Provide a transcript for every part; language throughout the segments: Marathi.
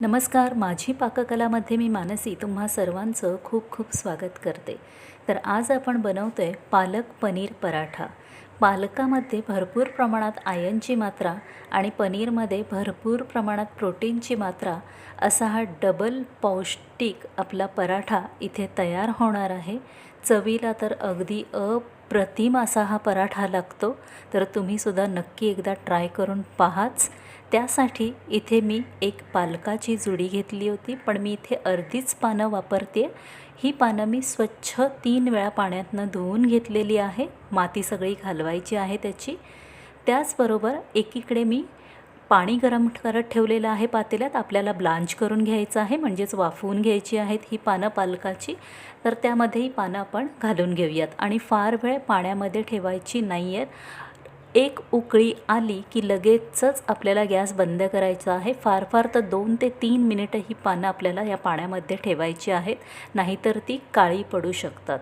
नमस्कार माझी पाककलामध्ये मी मानसी तुम्हा सर्वांचं खूप खूप स्वागत करते. तर आज आपण बनवतो आहे पालक पनीर पराठा. पालकामध्ये भरपूर प्रमाणात आयनची मात्रा आणि पनीरमध्ये भरपूर प्रमाणात प्रोटीनची मात्रा असा हा डबल पौष्टिक आपला पराठा इथे तयार होणार आहे. चवीला तर अगदी अप्रतिम असा हा पराठा लागतो. तर तुम्हीसुद्धा नक्की एकदा ट्राय करून पाहाच. त्यासाठी इथे मी एक पालकाची जुडी घेतली होती पण मी इथे अर्धीच पानं वापरते. ही पानं मी स्वच्छ तीन वेळा पाण्यातनं धुवून घेतलेली आहे. माती सगळी घालवायची आहे त्याची. त्याचबरोबर एकीकडे मी पाणी गरम करत ठेवलेलं आहे पातेल्यात. आपल्याला ब्लांच करून घ्यायचं आहे म्हणजेच वाफवून घ्यायची आहेत ही पानं पालकाची. तर त्यामध्ये ही पानं आपण घालून घेऊयात. आणि फार वेळ पाण्यामध्ये ठेवायची नाही आहेत एक उकळी आली की लगेचच आपल्याला गॅस बंद करायचा आहे. फार फार तर दोन ते तीन मिनिटं ही पानं आपल्याला या पाण्यामध्ये ठेवायची आहेत नाहीतर ती काळी पडू शकतात.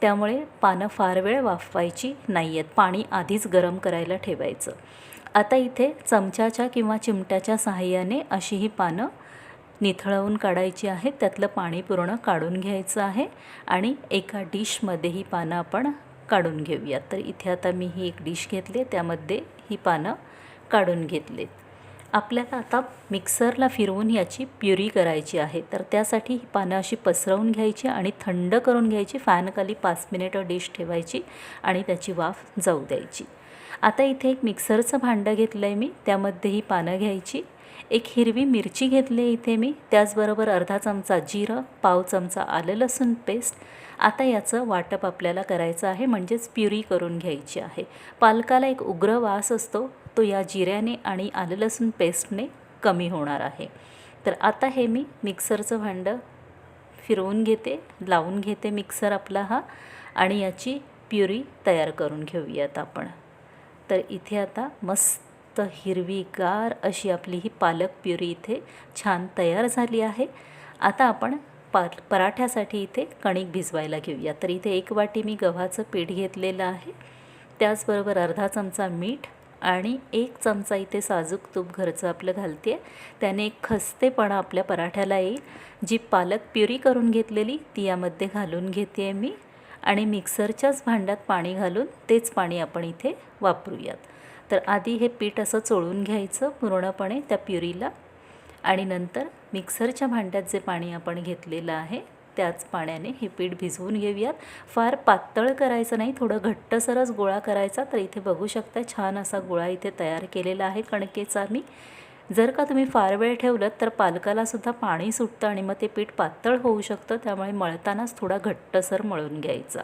त्यामुळे पानं फार वेळ वाफवायची नाही आहेत पाणी आधीच गरम करायला ठेवायचं. आता इथे चमच्याच्या किंवा चिमट्याच्या सहाय्याने अशी ही पानं निथळवून काढायची आहेत. त्यातलं पाणी पूर्ण काढून घ्यायचं आहे आणि एका डिशमध्ये ही पानं आपण काढून घेऊयात तर इथे आता मी ही एक डिश घेतली त्यामध्ये ही पानं काढून घेतलीत आपल्याला आता मिक्सरला फिरवून याची प्युरी करायची आहे. तर त्यासाठी ही पानं अशी पसरवून घ्यायची आणि थंड करून घ्यायची फॅनखाली पाच मिनिटं डिश ठेवायची आणि त्याची वाफ जाऊ द्यायची. आता इथे एक मिक्सरचं भांडं घेतलं आहे मी त्यामध्ये ही पानं घ्यायची. एक हिरवी मिरची घेतली आहे इथे मी. त्याचबरोबर अर्धा चमचा जिरं पाव चमचा आलं लसूण पेस्ट. आता याचं वाटप आपल्याला करायचं आहे म्हणजेच प्युरी करून घ्यायची आहे. पालकाला एक उग्र वास असतो तो या जिऱ्याने आणि आलं लसूण पेस्टने कमी होणार आहे. तर आता हे मी मिक्सरचं भांडं फिरवून घेते लावून घेते मिक्सर आपला हा आणि याची प्युरी तयार करून घेऊयात आपण. तर इथे आता मस्त हिरवीगार अशी आपली ही पालक प्युरी इथे छान तयार झाली आहे. आता आपण पा पराठ्यासाठी इथे कणिक भिजवायला घेऊया. तर इथे एक वाटी मी गव्हाचं पीठ घेतलेलं आहे. त्याचबरोबर अर्धा चमचा मीठ आणि एक चमचा इथे साजूक तूप घरचं आपलं घालते. आहे त्याने एक खस्तेपणा आपल्या पराठ्याला येईल. जी पालक प्युरी करून घेतलेली ती यामध्ये घालून घेते आहे मी. आणि मिक्सरच्याच भांड्यात पाणी घालून तेच पाणी आपण इथे वापरूयात. तर आधी हे पीठ असं चोळून घ्यायचं पूर्णपणे त्या प्युरीला. आणि नंतर मिक्सरच्या भांड्यात जे पाणी आपण घेतलेलं आहे त्याच पाण्याने हे पीठ भिजवून घेऊयात. फार पातळ करायचं नाही थोडं घट्टसरच गोळा करायचा. तर इथे बघू शकता छान असा गोळा इथे तयार केलेला आहे कणकेचा मी. जर का तुम्ही फार वेळ ठेवलं तर पालकालासुद्धा पाणी सुटतं आणि मग ते पीठ पातळ होऊ शकतं. त्यामुळे मळतानाच थोडा घट्टसर मळून घ्यायचा.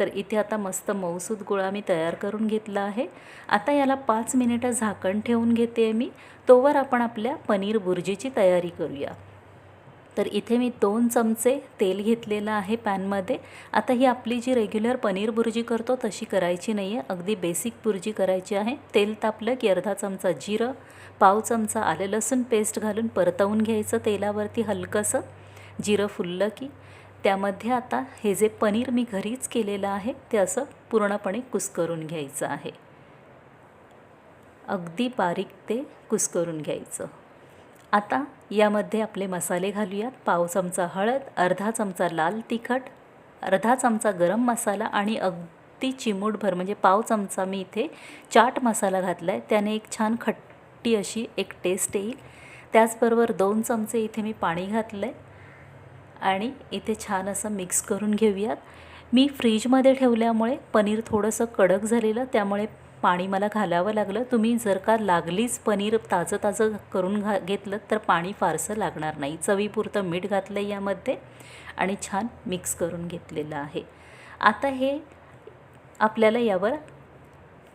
तर इथे आता मस्त मऊसूद गोळा मी तयार करून घेतला आहे. आता याला पाच मिनिटं झाकण ठेवून घेते आहे मी. तोवर आपण आपल्या पनीर बुर्जीची तयारी करूया. तर इथे मी दोन चमचे तेल घेतलेलं आहे पॅनमध्ये. आता ही आपली जी रेग्युलर पनीर भुर्जी करतो तशी करायची नाही आहे अगदी बेसिक भुर्जी करायची आहे. तेल तापलं की अर्धा चमचा जिरं पाव चमचा आले लसूण पेस्ट घालून परतवून घ्यायचं तेलावरती हलकंसं. जिरं फुललं की त्यामध्ये आता हे जे पनीर मी घरीच केलेलं आहे ते असं पूर्णपणे कुस्करून घ्यायचं आहे. अगदी बारीक ते कुस्करून घ्यायचं. आता यामध्ये आपले मसाले घालूयात. पाव चमचा हळद अर्धा चमचा लाल तिखट अर्धा चमचा गरम मसाला आणि अगदी चिमूटभर म्हणजे पाव चमचा मी इथे चाट मसाला घातला आहे त्याने एक छान खट्टी अशी एक टेस्ट येईल. त्याचबरोबर दोन चमचे इथे मी पाणी घातलं आहे आणि इथे छान असं मिक्स करून घेऊयात. मी फ्रीजमध्ये ठेवल्यामुळे पनीर थोडंसं कडक झालेलं त्यामुळे पाणी मला घालावं लागलं. तुम्ही जर का लागलीच पनीर ताजं ताजं करून घा घेतलं तर पाणी फारसं लागणार नाही. चवीपुरतं मीठ घातलं आहे यामध्ये आणि छान मिक्स करून घेतलेलं आहे. आता हे आपल्याला यावर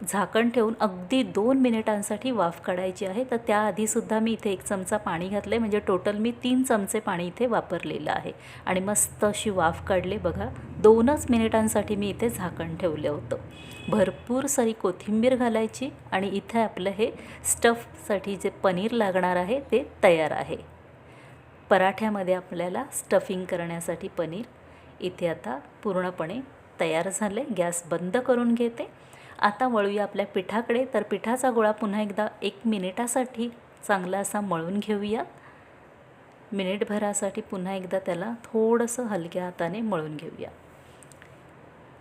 झाकण ठेवून अगदी दोन मिनिटांसाठी वाफ काढायची आहे. तर त्याआधीसुद्धा मी इथे एक चमचा पाणी घातलं आहे म्हणजे टोटल मी तीन चमचे पाणी इथे वापरलेलं आहे. आणि मस्त अशी वाफ काढली बघा. दोनच मिनिटांसाठी मी इथे झाकण ठेवलं होतं. भरपूर सारी कोथिंबीर घालायची आणि इथे आपलं हे स्टफसाठी जे पनीर लागणार आहे ते तयार आहे. पराठ्यामध्ये आपल्याला स्टफिंग करण्यासाठी पनीर इथे आता पूर्णपणे तयार झाले गॅस बंद करून घेते. आता वळूया आपल्या पिठाकडे. तर पिठाचा गोळा पुन्हा एकदा एक मिनिटासाठी चांगला असा मळून घेऊया. मिनिटभरासाठी पुन्हा एकदा त्याला थोडंसं हलक्या हाताने मळून घेऊया.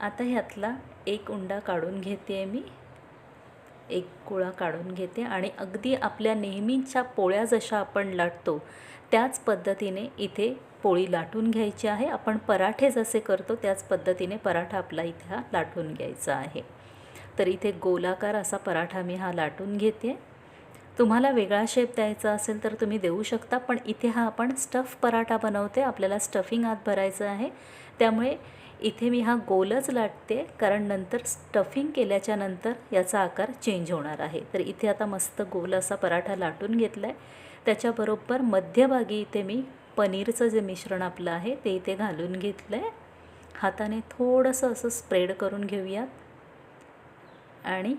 आता ह्यातला एक उंडा काढून घेते आहे मी. एक गोळा काढून घेते आणि अगदी आपल्या नेहमीच्या पोळ्या जशा आपण लाटतो त्याच पद्धतीने इथे पोळी लाटून घ्यायची आहे. आपण पराठे जसे करतो त्याच पद्धतीने पराठा आपला इथे हा लाटून घ्यायचा आहे. तर इथे गोलाकार असा पराठा मी हा लाटून घेते. तुम्हाला वेगळा शेप द्यायचा असेल तर तुम्ही देऊ शकता पण इथे हा आपण स्टफ पराठा बनवते. आपल्याला स्टफिंग आत भरायचं आहे. त्यामुळे इथे मी हा गोलच लाटते कारण नंतर स्टफिंग केल्याच्यानंतर याचा आकार चेंज होणार आहे. तर इथे आता मस्त गोल असा पराठा लाटून घेतला आहे त्याच्याबरोबर मध्यभागी इथे मी पनीरचं जे मिश्रण आपलं आहे ते इथे घालून घेतलं आहे हाताने थोडंसं असं स्प्रेड करून घेऊयात. आणि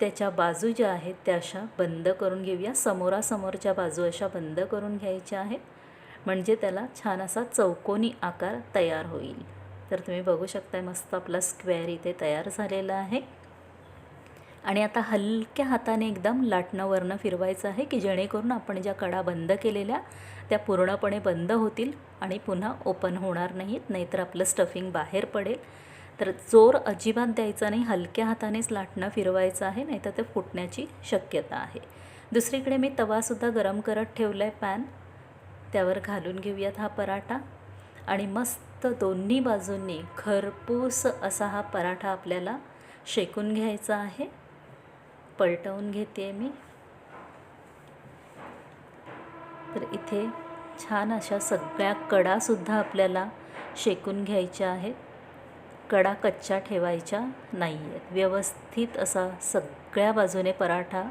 त्याच्या बाजू ज्या आहेत त्या अशा बंद करून घेऊया. समोरासमोरच्या बाजू अशा बंद करून घ्यायच्या आहेत. म्हणजे त्याला छान असा चौकोनी आकार तयार होईल. तर तुम्ही बघू शकताय मस्त आपला स्क्वेअर इथे तयार झालेला आहे. आणि आता हलक्या हाताने एकदम लाटणं वरणं फिरवायचं आहे की जेणेकरून आपण ज्या कडा बंद केलेल्या त्या पूर्णपणे बंद होतील आणि पुन्हा ओपन होणार नाहीत नाहीतर आपलं स्टफिंग बाहेर पडेल. तर जोर अजिबात द्यायचा नाही हलक्या हातानेच लाटणं फिरवायचं आहे नाहीतर ते फुटण्याची शक्यता आहे. दुसरीकडे मी तवासुद्धा गरम करत ठेवला आहे पॅन. त्यावर घालून घेऊयात हा पराठा. आणि मस्त दोन्ही बाजूंनी खरपूस असा हा पराठा आपल्याला शेकून घ्यायचा आहे. पलटवून घेते मी. तर इथे छान अशा सगळ्या कडासुद्धा आपल्याला शेकून घ्यायच्या आहेत. कडा कच्च्या ठेवायच्या नाही आहेत व्यवस्थित असा सगळ्या बाजूने पराठा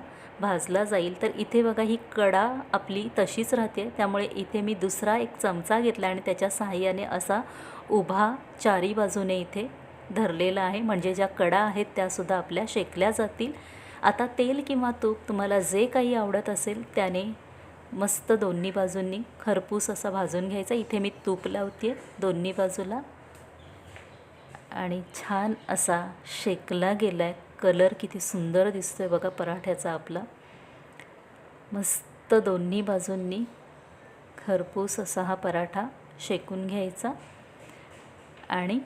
भाजला जाईल. तर इथे बघा ही कडा आपली तशीच राहते. त्यामुळे इथे मी दुसरा एक चमचा घेतला आणि त्याच्या सहाय्याने असा उभा चारी बाजूने इथे धरलेला आहे. म्हणजे ज्या कडा आहेत त्यासुद्धा आपल्या शेकल्या जातील. आता तेल किंवा तूप तुम्हाला जे काही आवडत असेल त्याने मस्त दोन्ही बाजूंनी खरपूस असा भाजून घ्यायचा. इथे मी तूप लावते दोन्ही बाजूला. आणि छान असा शेकला गेला आहे कलर किती सुंदर दिसतो आहे बघा पराठ्याचा आपला. मस्त दोन्ही बाजूंनी खरपूस असा हा पराठा शेकून घ्यायचा आणि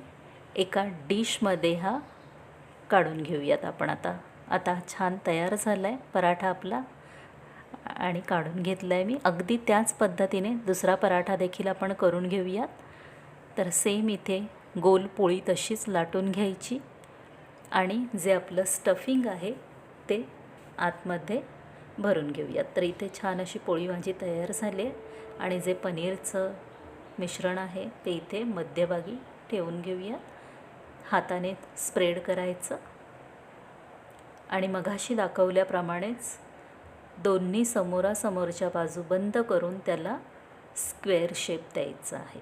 एका डिशमध्ये हा काढून घेऊयात आपण आता. आता छान तयार झाला आहे पराठा आपला आणि काढून घेतला आहे मी. अगदी त्याच पद्धतीने दुसरा पराठा देखील आपण करून घेऊयात. तर सेम इथे गोल पोळी तशीच लाटून घ्यायची आणि जे आपलं स्टफिंग आहे ते आतमध्ये भरून घेऊयात. तर इथे छान अशी पोळी माझी तयार झाली आहे आणि जे पनीरचं मिश्रण आहे ते इथे मध्यभागी ठेवून घेऊयात. हाताने स्प्रेड करायचं आणि मघाशी दाखवल्याप्रमाणेच दोन्ही समोरासमोरच्या बाजू बंद करून त्याला स्क्वेअर शेप द्यायचा आहे.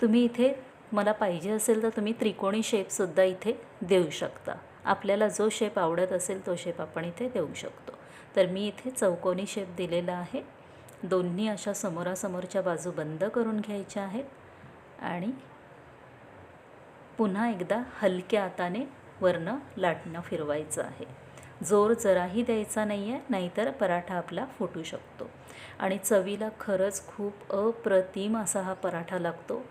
तुम्ही इथे मला पाहिजे असेल तर तुम्ही त्रिकोणी शेपसुद्धा इथे देऊ शकता. आपल्याला जो शेप आवडत असेल तो शेप आपण इथे देऊ शकतो. तर मी इथे चौकोनी शेप दिलेला आहे. दोन्ही अशा समोरासमोरच्या बाजू बंद करून घ्यायच्या आहेत. आणि पुन्हा एकदा हलक्या हाताने वरनं लाटणं फिरवायचं आहे. जोर जराही द्यायचा नाही आहे नाहीतर पराठा आपला फुटू शकतो. आणि चवीला खरंच खूप अप्रतिम असा हा पराठा लागतो.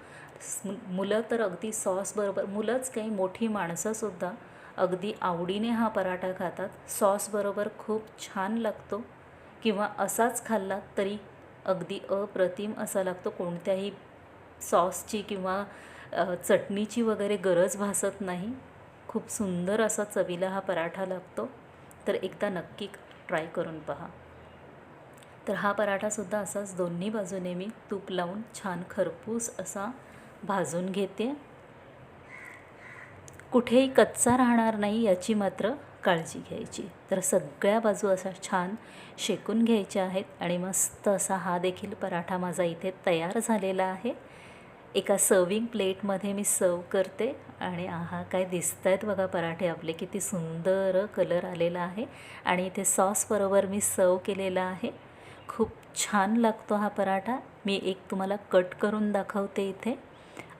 मुलं तर अगदी सॉसबरोबर मुलंच काही मोठी माणसंसुद्धा अगदी आवडीने हा पराठा खातात. सॉसबरोबर खूप छान लागतो. किंवा असाच खाल्ला तरी अगदी अप्रतिम असा लागतो. कोणत्याही सॉसची किंवा चटणीची वगैरे गरज भासत नाही. खूप सुंदर असा चवीला हा पराठा लागतो. तर एकदा नक्की ट्राय करून पहा. तर हा पराठासुद्धा असाच दोन्ही बाजूने मी तूप लावून छान खरपूस असा भाजून घेते. कुठेही कच्चा राहणार नाही याची मात्र काळजी घ्यायची. तर सगळ्या बाजू असा छान शेकून घ्यायच्या आहेत आणि मस्त असा हा देखील पराठा माझा इथे तयार झालेला आहे. एका सर्विंग प्लेटमध्ये मी सर्व करते आणि आहा काय दिसत आहेत बघा पराठे आपले किती सुंदर कलर आलेला आहे आणि इथे सॉसबरोबर मी सर्व केलेला आहे. खूप छान लागतो हा पराठा. मी एक तुम्हाला कट करून दाखवते इथे.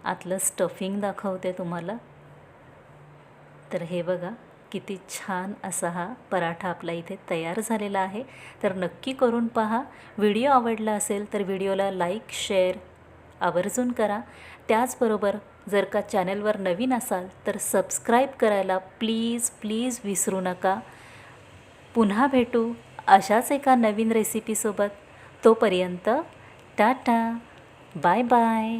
आतलं स्टफिंग दाखवते तुम्हाला. तर हे बघा किती छान असा हा पराठा आपला इथे तयार झालेला आहे. तर नक्की करून पहा. व्हिडिओ आवडला असेल तर व्हिडिओला लाईक शेअर आवर्जून करा. त्याचबरोबर जर का चॅनलवर नवीन असाल तर सबस्क्राईब करायला प्लीज प्लीज विसरू नका. पुन्हा भेटू अशाच एका नवीन रेसिपीसोबत तोपर्यंत टाटा. Bye bye.